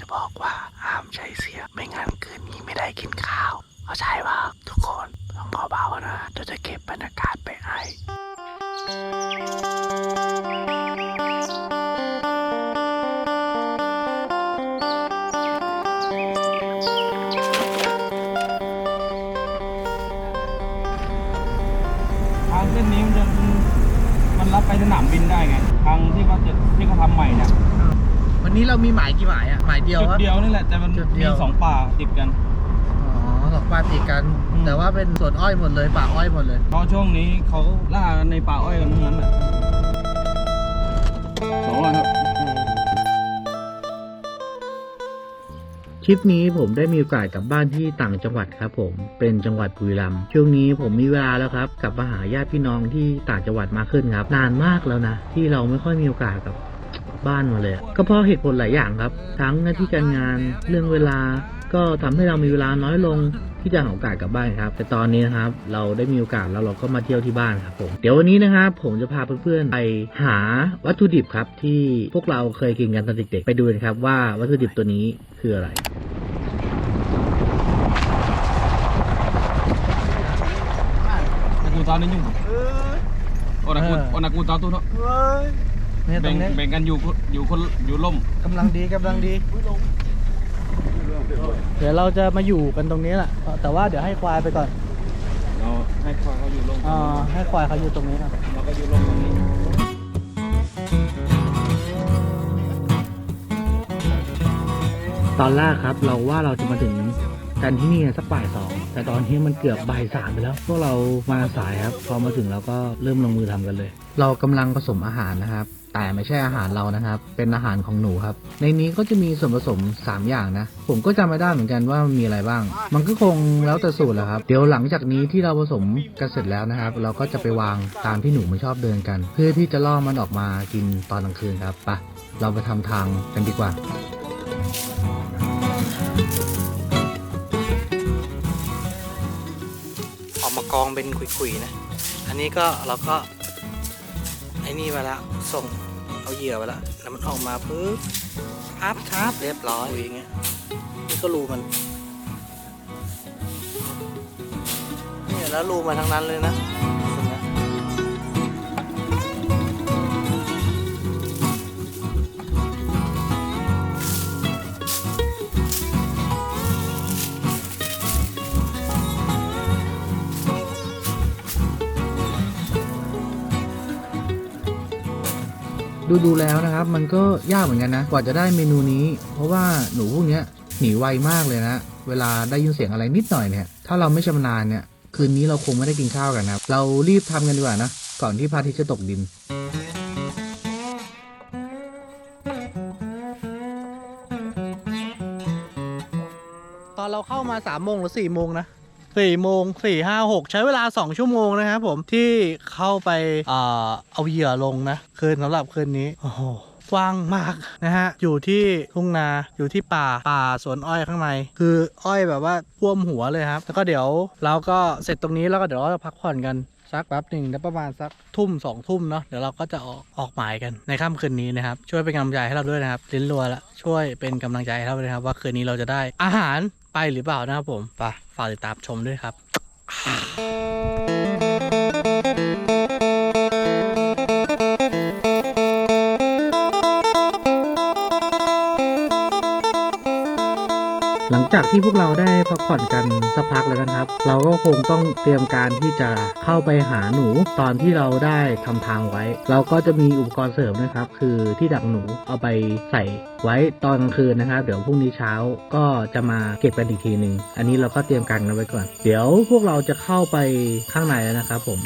จะบอกว่าห้ามใช้เสียงไม่งั้นคืนนี้ไม่ได้กินข้าว เข้าใจว่าทุกคนต้องเบาๆนะเดี๋ยวจะเก็บบรรยากาศไปให้ทางเส้นนี้มันจะมันรับไปสนามบินได้ไง ทางที่เขาจะที่เขาทำใหม่เนี่ย วันนี้เรามีหมายกี่หมายอะหมายเดียวจุดครับเดียวนี่แหละแต่มันจุดเดีมียว สองป่าติดกัน อ๋อสองป่าติดกัน อืม แต่ว่าเป็นสวนอ้อยหมดเลยป่าอ้อยหมดเลย เพราะช่วงนี้เขาล่าในป่าอ้อยกันทั้งนั้นแหละสองร้อยครับทริปนี้ผมได้มีโอกาสกลับบ้านที่ต่างจังหวัดครับผมเป็นจังหวัดบุรีรัมย์ช่วงนี้ผมมีเวลาแล้วครับกลับมาหาญาติพี่น้องที่ต่างจังหวัดมากขึ้นครับ นานมากแล้วนะ ที่เราไม่ค่อยมีโอกาสกับ บ้านมาเลย ก็เพราะเหตุผลหลายอย่างครับ ทั้งหน้าที่การงานเรื่องเวลา ก็ทำให้เรามีเวลาน้อยลงที่จะหาโอกาสกลับบ้านครับ แต่ตอนนี้นะครับเราได้มีโอกาสแล้วเราก็มาเที่ยวที่บ้านครับผมเดี๋ยววันนี้นะครับผมจะพาเพื่อนๆไปหาวัตถุดิบครับ ที่พวกเราเคยกินกันตอนเด็กๆไปดูกันครับ ว่าวัตถุดิบตัวนี้คืออะไรนักกูตอนนี้ยุ่งโอ้นักกูโอ้นักกูตอนตู้เนาะ เนี่ยตรแบ่งงนี้แบ่งกันอยู่คนอยู่คนอยู่ล่มกำลังดีกำลังดี เดี๋ยวเราจะมาอยู่กันตรงนี้แหละแต่ว่าเดี๋ยวให้ควายไปก่อนเราให้ควายเขาอยู่ล่มอ่าให้ควายเขาอยู่ตรงนี้ครับเราก็อยู่ล่มตรงนี้ตอนแรกครับ เราว่าเราจะมาถึงกันที่นี่สักบ่ายสอง แต่ตอนนี้มันเกือบบ่ายสามไปแล้ว พวกเรามาสายครับ พอมาถึงเราก็เริ่มลงมือทำกันเลย เรากำลังผสมอาหารนะครับ แต่ไม่ใช่อาหารเรานะครับ เป็นอาหารของหนูครับ ในนี้ก็จะมีส่วนผสม 3 อย่างนะ ผมก็จำไม่ได้เหมือนกันว่ามันมีอะไรบ้าง มันก็คงแล้วแต่สูตรแหละครับ เดี๋ยวหลังจากนี้ที่เราผสมกันเสร็จแล้วนะครับ เราก็จะไปวางตามที่หนูมันชอบเดินกัน เพื่อที่จะล่อมันออกมากินตอนกลางคืนครับไปเราไปทำทางกันดีกว่าออ องเป็นขุยๆนะ อันนี้ก็เราก็ไอ้นี่มาแล้วส่งเอาเหยื่อไปแล้วแล้วมันออกมาปึ๊บอัพทับเรียบร้อยอย่างเงี้ยนี่ก็รูมันเนี่ยแล้วรูมาทั้งนั้นเลยนะ ดูดูแล้วนะครับ มันก็ยากเหมือนกันนะ กว่าจะได้เมนูนี้ เพราะว่าหนูพวกเนี้ยหนีไวมากเลยนะ เวลาได้ยินเสียงอะไรนิดหน่อยเนี่ย ถ้าเราไม่ชำนาญเนี่ย คืนนี้เราคงไม่ได้กินข้าวกันนะเรารีบทำกันดีกว่านะ ก่อนที่พระอาทิตย์จะตกดินตอนเราเข้ามา3ามโมงหรือ4ี่โมงนะ สี่โมงสี่ห้าหกใช้เวลา2ชั่วโมงนะครับผมที่เข้าไปเอาเหยื่อลงนะคืนสำหรับคืนนี้โอ้โหกว้างมากนะฮะ อยู่ที่ทุ่งนา อยู่ที่ป่า ป่าสวนอ้อยข้างใน คืออ้อยแบบว่าท่วมหัวเลยครับ แล้วก็เดี๋ยวเราก็เสร็จตรงนี้แล้วก็เดี๋ยวเราจะพักผ่อนกันสักแป๊บหนึ่งแล้วประมาณสักทุ่มสองทุ่มเนาะ เดี๋ยวเราก็จะออกออกหมายกันในค่ำคืนนี้นะครับ ช่วยเป็นกำลังใจให้เราด้วยนะครับลิ้นรัวละ ช่วยเป็นกำลังใจให้เราด้วยนะครับ ว่าคืนนี้เราจะได้อาหารไปหรือเปล่านะครับผม ไป ฝากติดตามชมด้วยครับ จากที่พวกเราได้พักผ่อนกันสักพักแล้วนะครับ เราก็คงต้องเตรียมการที่จะเข้าไปหาหนูตอนที่เราได้ทำทางไว้ เราก็จะมีอุปกรณ์เสริมนะครับ คือที่ดักหนูเอาไปใส่ไว้ตอนกลางคืนนะครับ เดี๋ยวพรุ่งนี้เช้าก็จะมาเก็บกันอีกทีหนึ่งอันนี้เราก็เตรียมการกันไว้ก่อน เดี๋ยวพวกเราจะเข้าไปข้างในแล้วนะครับผม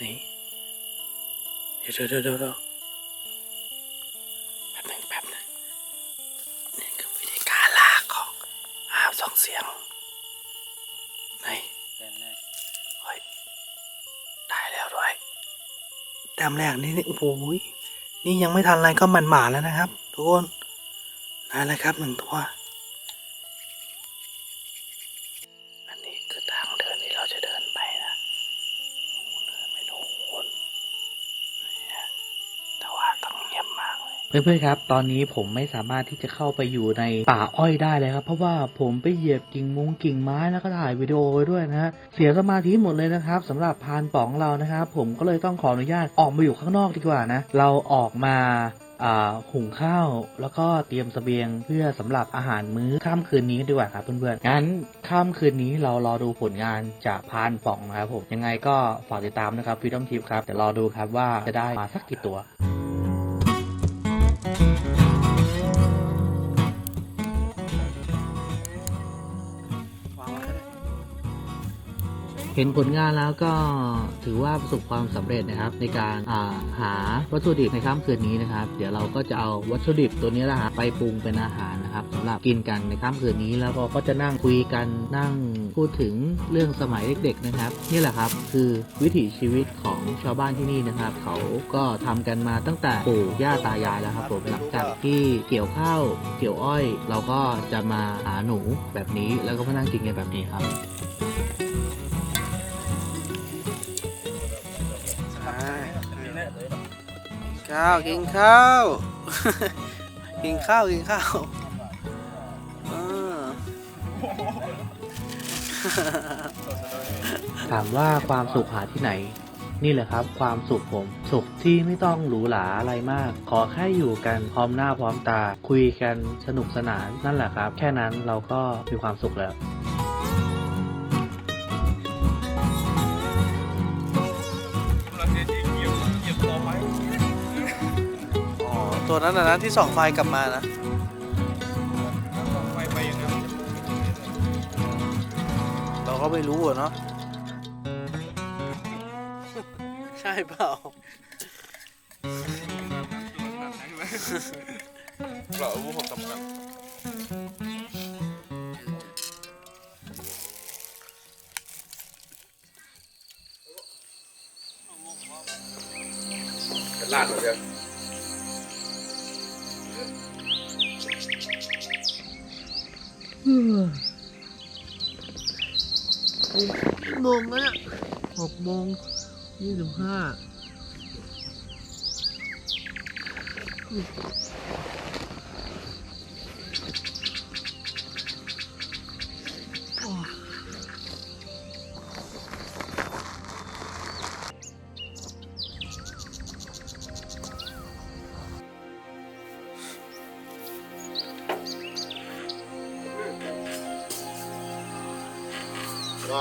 นี่เดี๋ยวเดี๋ยวเดี๋ยวแป๊บหนึงแป๊บหนึงนี่คือวิธีการลากของห้ามส่งเสียงไหนเฮ้ยได้แล้วด้วยแต้มแรกนี่นี่โอ้โหยนี่ยังไม่ทันอะไรก็มันหมาแล้วนะครับ ทุกคนนั่นเลยครับหนึ่งตัว เพื่อนๆครับ ตอนนี้ผมไม่สามารถที่จะเข้าไปอยู่ในป่าอ้อยได้เลยครับ เพราะว่าผมไปเหยียบกิ่งมุงกิ่งไม้แล้วก็ถ่ายวิดีโอไว้ด้วยนะฮะ เสียสมาธิหมดเลยนะครับสำหรับพานป๋องเรานะครับ ผมก็เลยต้องขออนุญาตออกมาอยู่ข้างนอกดีกว่านะ เราออกมาหุงข้าวแล้วก็เตรียมเสบียงเพื่อสำหรับอาหารมื้อค่ำคืนนี้ดีกว่าครับเพื่อนๆ งั้นค่ำคืนนี้เรารอดูผลงานจากพานป๋องนะครับผม ยังไงก็ฝากติดตามนะครับฟิดอมทิปครับ เดี๋ยวรอดูครับว่าจะได้มาสักกี่ตัว เห็นผลงานแล้วก็ถือว่าประสบความสำเร็จนะครับ ในการาหาวัตถุดิบในค่ำคืนนี้นะครับ เดี๋ยวเราก็จะเอาวัตถุดิบตัวนี้แหละฮะไปปรุงเป็นอาหารนะครับสำหรับกินกันในค่ำคืนนี้แล้วเราก็จะนั่งคุยกันนั่งพูดถึงเรื่องสมัยเด็ก ๆนะครับ นี่แหละครับคือวิถีชีวิตของชาวบ้านที่นี่นะครับ เขาก็ทำกันมาตั้งแต่ปู่ย่าตายายแล้วครับผมหลังจากที่เกี่ยวข้าวเกี่ยวอ้อย เราก็จะมาหาหนูแบบนี้แล้วก็มานั่งกินกันแบบนี้ครับ ข้าวกินข้าวกินข้าวกินข้าวถามว่าความสุขหาที่ไหน นี่แหละครับ ความสุขผม สุขที่ไม่ต้องหรูหราอะไรมาก ขอแค่อยู่กันพร้อมหน้าพร้อมตา คุยกันสนุกสนานนั่นแหละครับ แค่นั้นเราก็มีความสุขแล้ว ตัวนั้นนะนะที่ส่องไฟกลับมานะไปไปอย่างนั้นเราก็ไม่รู้อะเนาะใช่เปล่าเราอาวุธผมสำคัญลาดหมดเลย โมงแล้วหกโมงยี่สิบห้า เร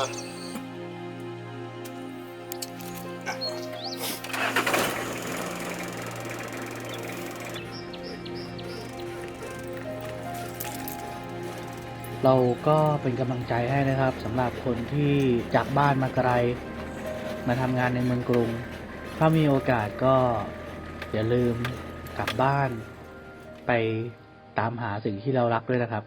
าก็เป็นกำลังใจให้นะครับสำหรับคนที่จากบ้านมาไกล มาทำงานในเมืองกรุง ถ้ามีโอกาสก็อย่าลืมกลับบ้านไปตามหาสิ่งที่เรารักด้วยนะครับ